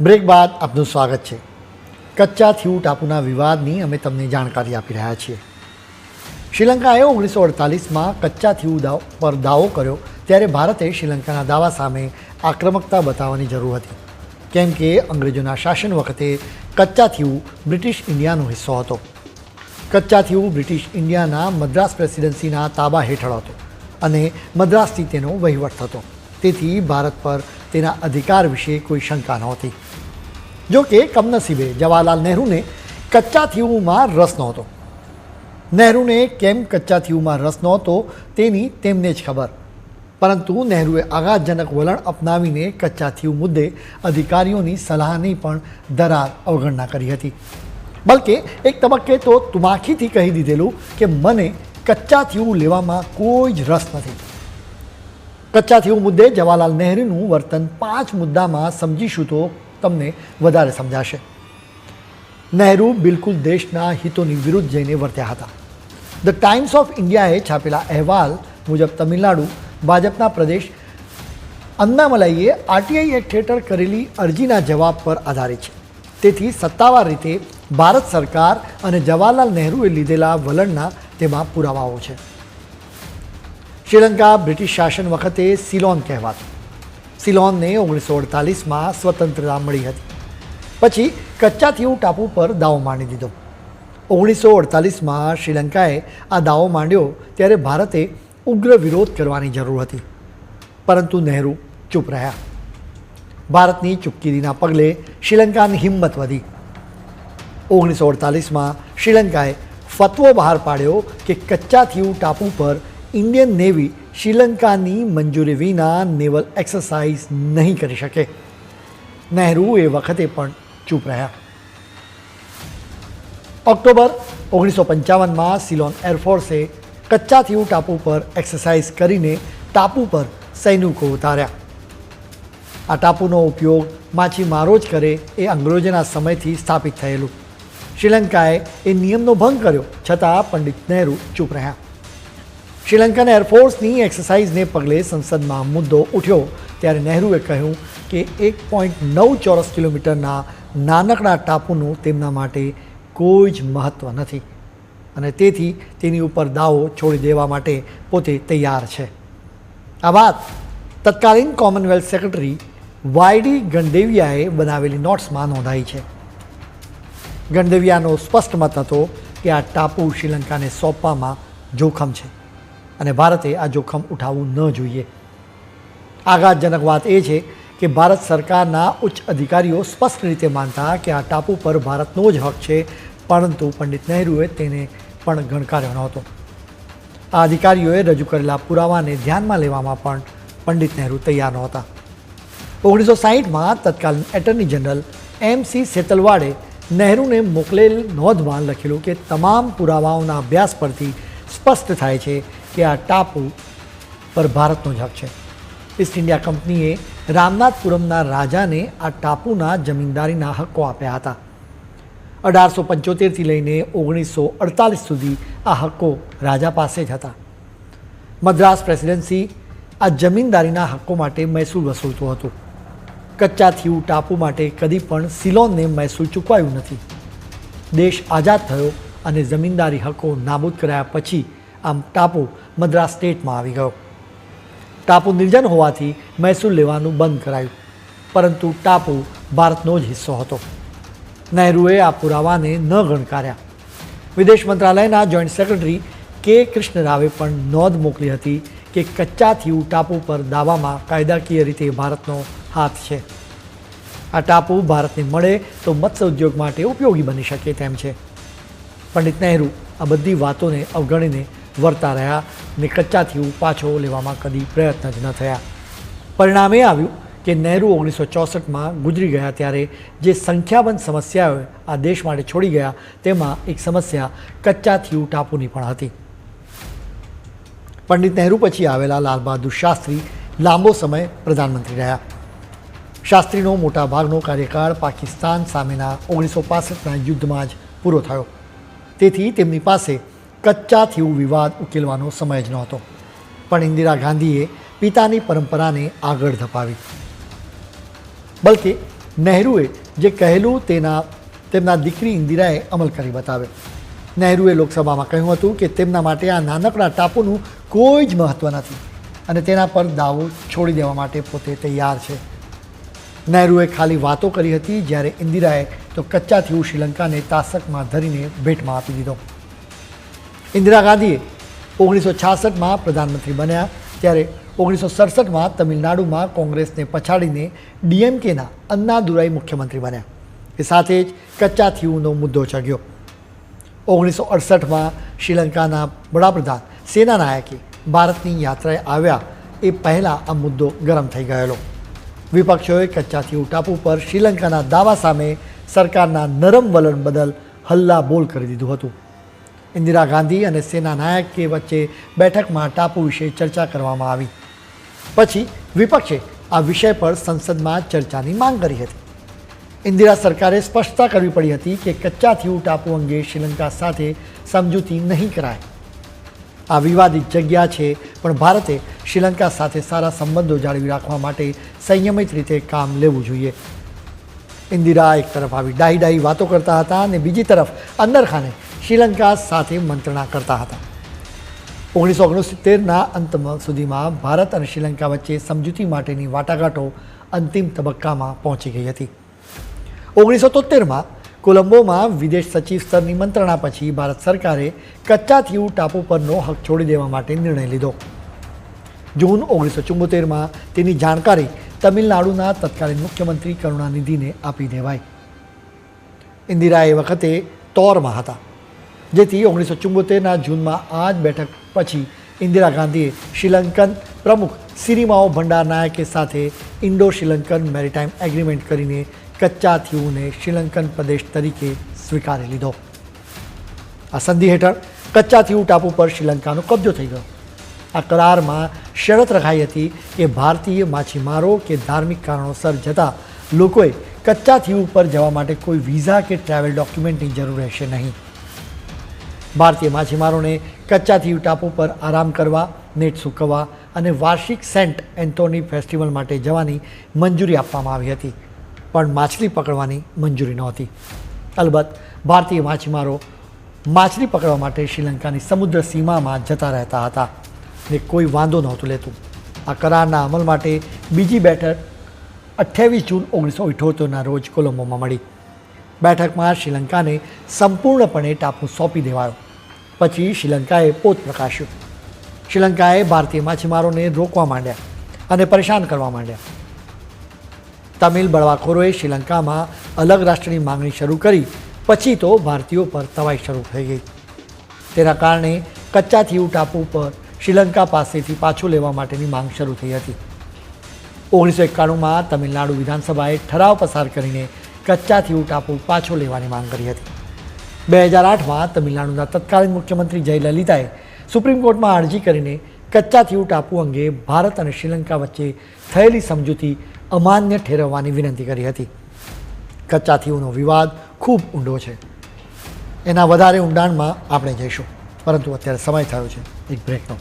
Break બાદ આપનું સ્વાગત છે. કચ્ચા થિયુ ટાપુના વિવાદની અમે તમને જાણકારી આપી રહ્યા છીએ. શ્રીલંકાએ ઓગણીસો અડતાલીસમાં કચ્ચા થિયુ પર દાવો કર્યો, ત્યારે ભારતે શ્રીલંકાના દાવા સામે આક્રમકતા બતાવવાની જરૂર હતી. કેમ કે અંગ્રેજોના શાસન વખતે કચ્ચા થિયુ બ્રિટિશ ઇન્ડિયાનો હિસ્સો હતો. કચ્ચા થિયુ બ્રિટિશ ઇન્ડિયાના મદ્રાસ પ્રેસિડેન્સીના તાબા હેઠળ હતો અને મદ્રાસથી તેનો વહીવટ થતો. તેથી ભારત પર તેના અધિકાર વિશે કોઈ શંકા નહોતી. જો કે કમનસીબે જવાહરલાલ નહેરુને કચ્ચા થીવમાં રસ નહોતો. નહેરુને કેમ કચ્ચા થિયુમાં રસ નહોતો તેની તેમને જ ખબર. પરંતુ નહેરુએ આઘાતજનક વલણ અપનાવીને કચ્ચા થીવ મુદ્દે અધિકારીઓની સલાહની પણ દરાર અવગણના કરી હતી. બલકે એક તબક્કે તો તુમાખીથી કહી દીધેલું કે મને કચ્ચા થીવ લેવામાં કોઈ જ રસ નથી. કચ્ચા હું મુદ્દે જવાહરલાલ નહેરુનું વર્તન પાંચ મુદ્દામાં સમજીશું તો તમને વધારે સમજાશે. નહેરુ બિલકુલ દેશના હિતોની વિરુદ્ધ જઈને વર્ત્યા હતા. ધ ટાઈમ્સ ઓફ ઇન્ડિયાએ છાપેલા અહેવાલ મુજબ તમિલનાડુ, ભાજપના પ્રદેશ અન્નામલાઈએ આરટીઆઈ એક્ટ હેઠળ કરેલી અરજીના જવાબ પર આધારિત છે. તેથી સત્તાવાર રીતે ભારત સરકાર અને જવાહરલાલ નહેરુએ લીધેલા વલણના તેમાં પુરાવાઓ છે. શ્રીલંકા બ્રિટિશ શાસન વખતે સિલોન કહેવાતું સિલોનને ઓગણીસો અડતાલીસમાં સ્વતંત્રતા મળી હતી। પછી કચ્ચા થીવ ટાપુ પર દાવો માંડી દીધો ઓગણીસો અડતાલીસમાં શ્રીલંકાએ આ દાવો માંડ્યો ત્યારે ભારતે ઉગ્ર વિરોધ કરવાની જરૂર હતી પરંતુ નહેરુ ચૂપ રહ્યા ભારતની ચૂપકીદીના પગલે શ્રીલંકાની હિંમત વધી ઓગણીસો અડતાલીસમાં શ્રીલંકાએ ફતવો બહાર પાડ્યો કે કચ્ચા થીવ ટાપુ પર ઇન્ડિયન નેવી શ્રીલંકાની મંજૂરી વિના નેવલ એક્સરસાઇઝ નહીં કરી શકે. નહેરુ એ વખતે પણ ચૂપ રહ્યા. ઓક્ટોબર ઓગણીસો પંચાવનમાં સિલોન એરફોર્સે કચ્ચા થીવ ટાપુ પર એક્સરસાઇઝ કરીને ટાપુ પર સૈનિકો ઉતાર્યા. આ ટાપુનો ઉપયોગ માછીમારો જ કરે એ અંગ્રેજોના સમયથી સ્થાપિત થયેલું. શ્રીલંકાએ એ નિયમનો ભંગ કર્યો, છતાં પંડિત નહેરુ ચૂપ રહ્યા. શ્રીલંકાના એરફોર્સની એક્સરસાઇઝને પગલે સંસદમાં મુદ્દો ઉઠ્યો ત્યારે નહેરુએ કહ્યું કે એક પોઈન્ટ નવ ચોરસ કિલોમીટરના નાનકડા ટાપુનું તેમના માટે કોઈ જ મહત્ત્વ નથી. અને તેથી તેની ઉપર દાવો છોડી દેવા માટે પોતે તૈયાર છે. આ વાત તત્કાલીન કોમનવેલ્થ સેક્રેટરી વાયડી ગણદેવિયાએ બનાવેલી નોટ્સમાં નોંધાઈ છે. ગણદેવિયાનો સ્પષ્ટ મત હતો કે આ ટાપુ શ્રીલંકાને સોંપવામાં જોખમ છે. અને ભારતે આ જોખમ ઉઠાવવું ન જોઈએ. આઘાતજનક વાત એ છે કે ભારત સરકારના ઉચ્ચ અધિકારીઓ સ્પષ્ટ રીતે માનતા કે આ ટાપુ પર ભારતનો જ હક છે, પરંતુ પંડિત નહેરુએ તેને પણ ગણકાર્યો નહોતો. આ અધિકારીઓએ રજૂ કરેલા પુરાવાને ધ્યાનમાં લેવામાં પણ પંડિત નહેરુ તૈયાર નહોતા. ઓગણીસો સાહીઠમાં તત્કાલીન એટર્ની જનરલ એમ સી સેતલવાડે નહેરુને મોકલેલ નોંધમાં લખેલું કે તમામ પુરાવાઓના અભ્યાસ પરથી સ્પષ્ટ થાય છે કે આ ટાપુ પર ભારતનો જ હક છે. ઈસ્ટ ઇન્ડિયા કંપનીએ રામનાથપુરમના રાજાને આ ટાપુના જમીનદારીના હક્કો આપ્યા હતા. અઢારસો પંચોતેરથી લઈને ઓગણીસો અડતાલીસ સુધી આ હક્કો રાજા પાસે જ હતા. મદ્રાસ પ્રેસિડેન્સી આ જમીનદારીના હક્કો માટે મહેસૂલ વસૂલતું હતું. કચ્ચા થીવ ટાપુ માટે કદી પણ સિલોનને મહેસૂલ ચૂકવાયું નથી. દેશ આઝાદ થયો અને જમીનદારી હક્કો નાબૂદ કરાયા પછી આમ ટાપુ મદ્રાસ સ્ટેટમાં આવી ગયો. ટાપુ નિર્જન હોવાથી મહેસૂલ લેવાનું બંધ કરાયું, પરંતુ ટાપુ ભારતનો જ હિસ્સો હતો. નહેરુએ આ પુરાવાને ન ગણકાર્યા. વિદેશ મંત્રાલયના જોઈન્ટ સેક્રેટરી કે કૃષ્ણરાવે પણ નોંધ મોકલી હતી કે કચ્ચા થીવ ટાપુ પર દાવામાં કાયદાકીય રીતે ભારતનો હાથ છે. આ ટાપુ ભારતને મળે તો મત્સ્ય ઉદ્યોગ માટે ઉપયોગી બની શકે તેમ છે. પંડિત નહેરુ આ બધી વાતોને અવગણીને વર્તા રહ્યા ને કચ્ચા થીવ પાછો લેવામાં કદી પ્રયત્ન જ ન થયા. પરિણામે આવ્યું કે નહેરુ ઓગણીસો ચોસઠમાં ગુજરી ગયા ત્યારે જે સંખ્યાબંધ સમસ્યાઓ આ દેશ માટે છોડી ગયા તેમાં એક સમસ્યા કચ્ચા થીવ ટાપુની પણ હતી. પંડિત નહેરુ પછી આવેલા લાલ બહાદુર શાસ્ત્રી લાંબો સમય પ્રધાનમંત્રી રહ્યા. શાસ્ત્રીનો મોટા ભાગનો કાર્યકાળ પાકિસ્તાન સામેના ઓગણીસો પાસઠના યુદ્ધમાં જ પૂરો થયો. તેથી તેમની પાસે કચ્ચા વિવાદ ઉકેલવાનો સમય જ નહોતો. પણ ઇન્દિરા ગાંધીએ પિતાની પરંપરાને આગળ ધપાવી. બલકે નહેરુએ જે કહેલું તેના, તેમના દીકરી ઇન્દિરાએ અમલ કરી બતાવ્યો. નહેરુએ લોકસભામાં કહ્યું હતું કે તેમના માટે આ નાનકડા ટાપુનું કોઈ જ મહત્ત્વ નથી અને તેના પર દાવો છોડી દેવા માટે પોતે તૈયાર છે. નહેરુએ ખાલી વાતો કરી હતી જ્યારે ઇન્દિરાએ તો કચ્ચાથી શ્રીલંકાને તાસકમાં ધરીને ભેટમાં આપી દીધો. ઇન્દિરા ગાંધીએ ઓગણીસો છાસઠમાં પ્રધાનમંત્રી બન્યા, ત્યારે ઓગણીસો સડસઠમાં તમિલનાડુમાં કોંગ્રેસને પછાડીને ડીએમકેના અન્નાદુરાઈ મુખ્યમંત્રી બન્યા. એ સાથે જ કચ્ચા થીવુનો મુદ્દો ચગ્યો ઓગણીસો અડસઠમાં શ્રીલંકાના વડાપ્રધાન સેનાનાયકે ભારતની યાત્રાએ આવ્યા એ પહેલાં આ મુદ્દો ગરમ થઈ ગયેલો. વિપક્ષોએ કચ્ચા થીવ ટાપુ પર શ્રીલંકાના દાવા સામે સરકારના નરમ વલણ બદલ હલ્લા બોલ કરી દીધું હતું. ઇન્દિરા ગાંધી અને સેના નાયકે વચ્ચે બેઠકમાં ટાપુ વિશે ચર્ચા કરવામાં આવી. પછી વિપક્ષે આ વિષય પર સંસદમાં ચર્ચાની માંગ કરી હતી. ઇન્દિરા સરકારે સ્પષ્ટતા કરવી પડી હતી કે કચ્ચા થીવ ટાપુ અંગે શ્રીલંકા સાથે સમજૂતી નહીં કરાય. આ વિવાદિત જગ્યા છે, પણ ભારતે શ્રીલંકા સાથે સારા સંબંધો જાળવી રાખવા માટે સંયમિત રીતે કામ લેવું જોઈએ. ઇન્દિરા એક તરફ આવી ડાહી ડાહી વાતો કરતા હતા અને બીજી તરફ અંદરખાને શ્રીલંકા સાથે મંત્રણા કરતા હતા. ઓગણીસો ઓગણસિત્તેરના અંત સુધીમાં ભારત અને શ્રીલંકા વચ્ચે સમજૂતી માટેની વાટાઘાટો અંતિમ તબક્કામાં પહોંચી ગઈ હતી. ઓગણીસો તોતેરમાં કોલંબોમાં વિદેશ સચિવ સ્તરની મંત્રણા પછી ભારત સરકારે કચ્ચા થીવ ટાપુ પરનો હક છોડી દેવા માટે નિર્ણય લીધો. જૂન ઓગણીસો ચુંબોતેરમાં તેની જાણકારી તમિલનાડુના તત્કાલીન મુખ્યમંત્રી કરુણાનિધિને આપી દેવાઈ. ઇન્દિરા એ વખતે તોરમાં હતા, જેથી ઓગણીસો ચુંબોતેરના જૂનમાં આ જ બેઠક પછી ઇન્દિરા ગાંધીએ શ્રીલંકન પ્રમુખ સિરિમાઓ ભંડારનાયકે સાથે ઇન્ડો શ્રીલંકન મેરીટાઈમ એગ્રીમેન્ટ કરીને કચ્ચા થિયુને શ્રીલંકન પ્રદેશ તરીકે સ્વીકારી લીધો. આ સંધિ હેઠળ કચ્ચા થીવ ટાપુ પર શ્રીલંકાનો કબજો થઈ ગયો. આ કરારમાં શરત રખાઈ હતી કે ભારતીય માછીમારો કે ધાર્મિક કારણોસર જતા લોકોએ કચ્ચા થીવ ઉપર જવા માટે કોઈ વિઝા કે ટ્રાવેલ ડોક્યુમેન્ટની જરૂર રહેશે નહીં. ભારતીય માછીમારોને કચ્ચા થીવ ટાપુ પર આરામ કરવા, નેટ સૂકવવા અને વાર્ષિક સેન્ટ એન્થોની ફેસ્ટિવલ માટે જવાની મંજૂરી આપવામાં આવી હતી, પણ માછલી પકડવાની મંજૂરી નહોતી. અલબત્ત, ભારતીય માછીમારો માછલી પકડવા માટે શ્રીલંકાની સમુદ્ર સીમામાં જતા રહેતા હતા. ને કોઈ વાંધો નહોતું લેતું. આ કરારના અમલ માટે બીજી બેઠક અઠ્યાવીસ જૂન ઓગણીસો ઇઠોતેરના રોજ કોલંબોમાં મળી. બેઠકમાં શ્રીલંકાને સંપૂર્ણપણે ટાપુ સોંપી દેવાયો. પછી શ્રીલંકાએ પોત પ્રકાશ્યું. શ્રીલંકાએ ભારતીય માછીમારોને રોકવા માંડ્યા અને પરેશાન કરવા માંડ્યા. તમિલ બળવાખોરોએ શ્રીલંકામાં અલગ રાષ્ટ્રની માંગણી શરૂ કરી, પછી તો ભારતીયો પર તવાઈ શરૂ થઈ ગઈ. તેના કારણે કચ્ચા ટાપુ પર શ્રીલંકા પાસેથી પાછું લેવા માટેની માંગ શરૂ થઈ હતી. ઓગણીસો એકાણુંમાં તમિલનાડુ વિધાનસભાએ ઠરાવ પસાર કરીને કચ્ચા થીવ ટાપુ પાછો લેવાની માંગ કરી હતી. બે હજાર આઠમાં તમિલનાડુના તત્કાલીન મુખ્યમંત્રી જયલલિતાએ સુપ્રીમ કોર્ટમાં અરજી કરીને કચ્ચા થીવ ટાપુ અંગે ભારત અને શ્રીલંકા વચ્ચે થયેલી સમજૂતી અમાન્ય ઠેરવવાની વિનંતી કરી હતી. કચ્ચા થીવનો વિવાદ ખૂબ ઊંડો છે. એના વધારે ઊંડાણમાં આપણે જઈશું. પરંતુ અત્યારે સમય થયો છે. એક બ્રેકનો